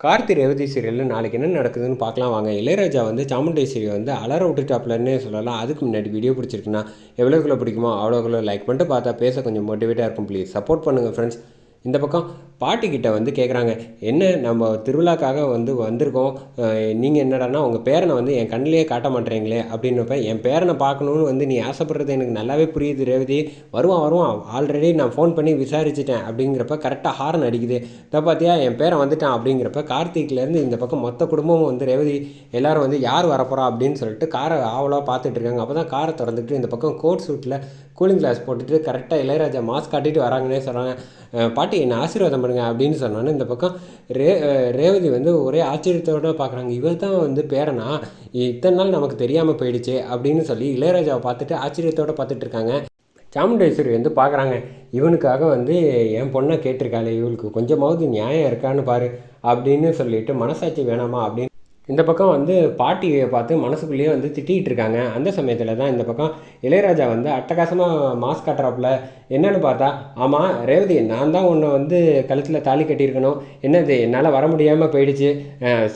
கார்த்தி ரேவதி சீரியலில் நாளைக்கு என்ன நடக்குதுன்னு பார்க்கலாம் வாங்க. இளையராஜா வந்து சாமுண்டேஸ்வரி வந்து அலற விட்டுட்டாப்லன்னே சொல்லலாம். அதுக்கு முன்னாடி வீடியோ பிடிச்சிருக்குன்னா எவ்வளோக்குள்ளே பிடிக்குமோ அவ்வளோக்குள்ள லைக் பண்ணிட்டு பார்த்தா பேச கொஞ்சம் மோட்டிவேட்டாக இருக்கும் ப்ளீஸ் சப்போர்ட் பண்ணுங்கள் ஃப்ரெண்ட்ஸ் இந்த பக்கம் பாட்டிக்கிட்ட வந்து கேட்குறாங்க என்ன நம்ம திருவிழாக்காக வந்து வந்திருக்கோம். நீங்கள் என்னடான்னா உங்கள் பேரனை வந்து என் கண்ணிலேயே காட்ட மாட்டேறீங்களே அப்படின்னப்ப என் பேரனை பார்க்கணுன்னு வந்து நீ ஆசைப்படுறது எனக்கு நல்லாவே புரியுது ரேவதி. வருவான் வருவான். ஆல்ரெடி நான் ஃபோன் பண்ணி விசாரிச்சிட்டேன் அப்படிங்கிறப்ப கரெக்டாக ஹாரன் அடிக்குது. இதை பார்த்தியா என் பேரன் வந்துட்டான் அப்படிங்கிறப்ப கார்த்திக்லேருந்து இந்த பக்கம் மொத்த குடும்பமும் வந்து ரேவதி எல்லாரும் வந்து யார் வரப்போகிறா அப்படின்னு சொல்லிட்டு காரை ஆவலாக பார்த்துட்டு இருக்காங்க. அப்போ தான் காரை திறந்துட்டு இந்த பக்கம் கோட் சூட்டில் கூலிங் கிளாஸ் போட்டுட்டு கரெக்டாக இளையராஜா மாஸ்க் காட்டிட்டு வராங்கன்னே சொல்கிறாங்க பாட்டி என்னை ஆசீர்வாதம் பண்ணுங்க அப்படின்னு சொன்னோன்னே இந்த பக்கம் ரே ரேவதி வந்து ஒரே ஆச்சரியத்தோடு பார்க்குறாங்க. இவர் தான் வந்து பேரனா? இத்தனை நாள் நமக்கு தெரியாமல் போயிடுச்சு அப்படின்னு சொல்லி இளையராஜாவை பார்த்துட்டு ஆச்சரியத்தோடு பார்த்துட்டு இருக்காங்க. சாமுண்டேஸ்வரி வந்து பார்க்குறாங்க. இவனுக்காக வந்து என் பொண்ணை கேட்டிருக்காளே இவளுக்கு கொஞ்சமாவது நியாயம் இருக்கான்னு பாரு அப்படின்னு சொல்லிட்டு மனசாட்சி வேணாமா? அப்படின்னு இந்த பக்கம் வந்து பாட்டியை பார்த்து மனசுக்குள்ளேயே வந்து திட்டிகிட்டு இருக்காங்க. அந்த சமயத்தில் தான் இந்த பக்கம் இளையராஜா வந்து அட்டகாசமாக மாஸ்க் காட்டுறாப்புல. என்னன்னு பார்த்தா ஆமாம் ரேவதி நான் தான் உன்னை வந்து கழுத்தில் தாலி கட்டியிருக்கணும். என்னது என்னால் வர முடியாமல் போயிடுச்சு.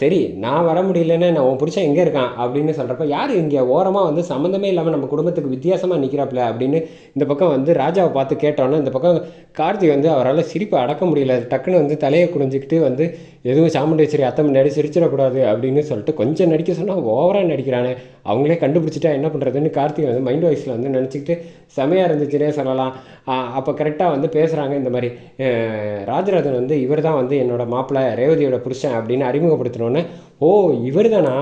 சரி நான் வர முடியலன்னு நான் உன் புருஷன் எங்கே இருக்கான் அப்படின்னு சொல்கிறப்ப யார் இங்கே? ஓரமாக வந்து சம்மந்தமே இல்லாமல் நம்ம குடும்பத்துக்கு வித்தியாசமாக நிற்கிறாப்புல அப்படின்னு இந்த பக்கம் வந்து ராஜாவை பார்த்து கேட்டோன்னே இந்த பக்கம் கார்த்தி வந்து அவரால் சிரிப்பை அடக்க முடியல. டக்குன்னு வந்து தலையை குடிஞ்சிக்கிட்டு வந்து எதுவும் சாமுண்டேஸ்வரி அத்தை முன்னாடி சிரிச்சிடக்கூடாது அப்படின்னு சொல்லிட்டு கொஞ்சம் நடிக்க சொன்னால் ஓவராக நடிக்கிறானே. அவங்களே கண்டுபிடிச்சிட்டா என்ன பண்ணுறதுன்னு கார்த்திகை வந்து மைண்ட் வாய்ஸில் வந்து நினச்சிக்கிட்டு செமையாக இருந்துச்சுன்னே சொல்லலாம். அப்போ கரெக்டாக வந்து பேசுகிறாங்க இந்த மாதிரி. ராஜராஜன் வந்து இவர் தான் வந்து என்னோடய மாப்பிள்ளை ரேவதியோட புருஷன் அப்படின்னு அறிமுகப்படுத்தினோன்னே ஓ இவர் தானா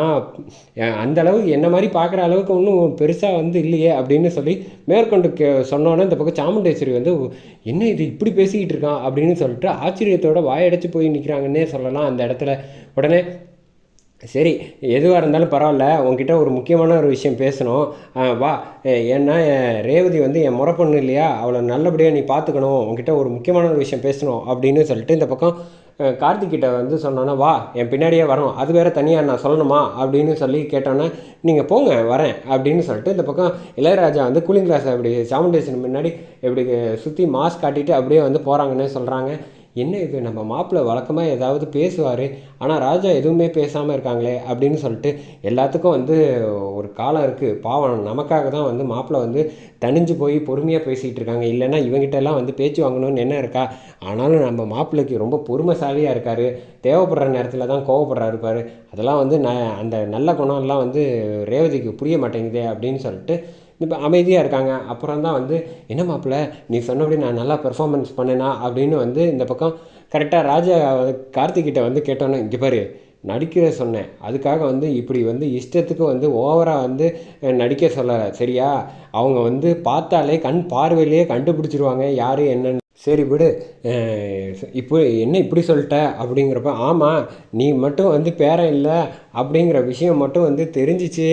அந்த அளவுக்கு என்ன மாதிரி பார்க்குற அளவுக்கு ஒன்றும் பெருசாக வந்து இல்லையே அப்படின்னு சொல்லி மேற்கொண்டு கே சொன்னோன்னே இந்த பக்கம் சாமுண்டேஸ்வரி வந்து என்ன இது இப்படி பேசிக்கிட்டு இருக்கான் அப்படின்னு சொல்லிட்டு ஆச்சரியத்தோட வாயடைச்சு போய் நிற்கிறாங்கன்னே சொல்லலாம் அந்த இடத்துல. உடனே சரி எதுவாக இருந்தாலும் பரவாயில்ல. உங்ககிட்ட ஒரு முக்கியமான ஒரு விஷயம் பேசணும். வா. ஏன்னா ரேவதி வந்து என் முறை பொண்ணு இல்லையா? அவளை நல்லபடியாக நீ பார்த்துக்கணும் உங்ககிட்ட ஒரு முக்கியமான ஒரு விஷயம் பேசணும் அப்படின்னு சொல்லிட்டு இந்த பக்கம் கார்த்திக்கிட்ட வந்து சொன்னோன்னா வா என் பின்னாடியே வரணும் அது வேறு தனியாக நான் சொல்லணுமா? அப்படின்னு சொல்லி கேட்டோன்னே நீங்கள் போங்க வரேன் அப்படின்னு சொல்லிட்டு இந்த பக்கம் இளையராஜா வந்து கூலிங் கிளாஸ் அப்படி சாமுண்டேஷன் முன்னாடி இப்படி சுற்றி மாஸ்க் காட்டிட்டு அப்படியே வந்து போகிறாங்கன்னு சொல்கிறாங்க என்ன இது நம்ம மாப்பிள்ளை வழக்கமாக ஏதாவது பேசுவார் ஆனால் ராஜா எதுவுமே பேசாமல் இருக்காங்களே அப்படின்னு சொல்லிட்டு எல்லாத்துக்கும் வந்து ஒரு காலம் இருக்குது பாவம் நமக்காக தான் வந்து மாப்பிள்ளை வந்து தனிஞ்சு போய் பொறுமையாக பேசிகிட்டு இருக்காங்க. இல்லைன்னா இவங்ககிட்டலாம் வந்து பேச்சு வாங்கணும்னு என்ன இருக்கா? ஆனாலும் நம்ம மாப்பிள்ளைக்கு ரொம்ப பொறுமைசாலியாக இருக்கார். தேவைப்படுற நேரத்தில் தான் கோவப்படுறாரு இருப்பார் அதெல்லாம் வந்து ந அந்த நல்ல குணம்லாம் வந்து ரேவதிக்கு புரிய மாட்டேங்குதே அப்படின்னு சொல்லிட்டு இப்போ அமைதியாக இருக்காங்க. அப்புறம் தான் வந்து என்ன மாப்பிள்ள நீ சொன்னபடி நான் நல்லா பெர்ஃபார்மன்ஸ் பண்ணேனா? அப்படின்னு வந்து இந்த பக்கம் கரெக்டாக ராஜா கார்த்திகிட்ட வந்து கேட்டோன்னே இங்கே பாரு நடிக்கிற சொன்னேன். அதுக்காக வந்து இப்படி வந்து இஷ்டத்துக்கு வந்து ஓவராக வந்து நடிக்க சொல்லலை. சரியா? அவங்க வந்து பார்த்தாலே கண் பார்வையிலேயே கண்டுபிடிச்சிருவாங்க. யார் என்னன்னு சரி விடு. இப்போ என்ன இப்படி சொல்லிட்ட? அப்படிங்கிறப்ப ஆமாம் நீ மட்டும் வந்து பேரன் இல்லை அப்படிங்கிற விஷயம் மட்டும் வந்து தெரிஞ்சிச்சு.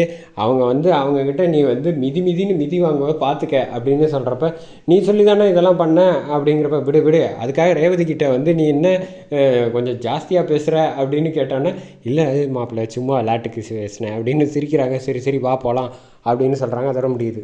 அவங்க வந்து அவங்கக்கிட்ட நீ வந்து மிதி மிதின்னு மிதி வாங்குவ பார்த்துக்க அப்படின்னு சொல்கிறப்ப நீ சொல்லி தானே இதெல்லாம் பண்ண? அப்படிங்கிறப்ப விடு விடு. அதுக்காக ரேவதி கிட்ட வந்து நீ என்ன கொஞ்சம் ஜாஸ்தியாக பேசுகிற அப்படின்னு கேட்டோன்னே இல்லை மாப்பிள்ளை சும்மா விளாட்டுக்கு பேசினேன் அப்படின்னு சிரிக்கிறாங்க. சரி சரி வா போகலாம் அப்படின்னு சொல்கிறாங்க அதோட முடியுது.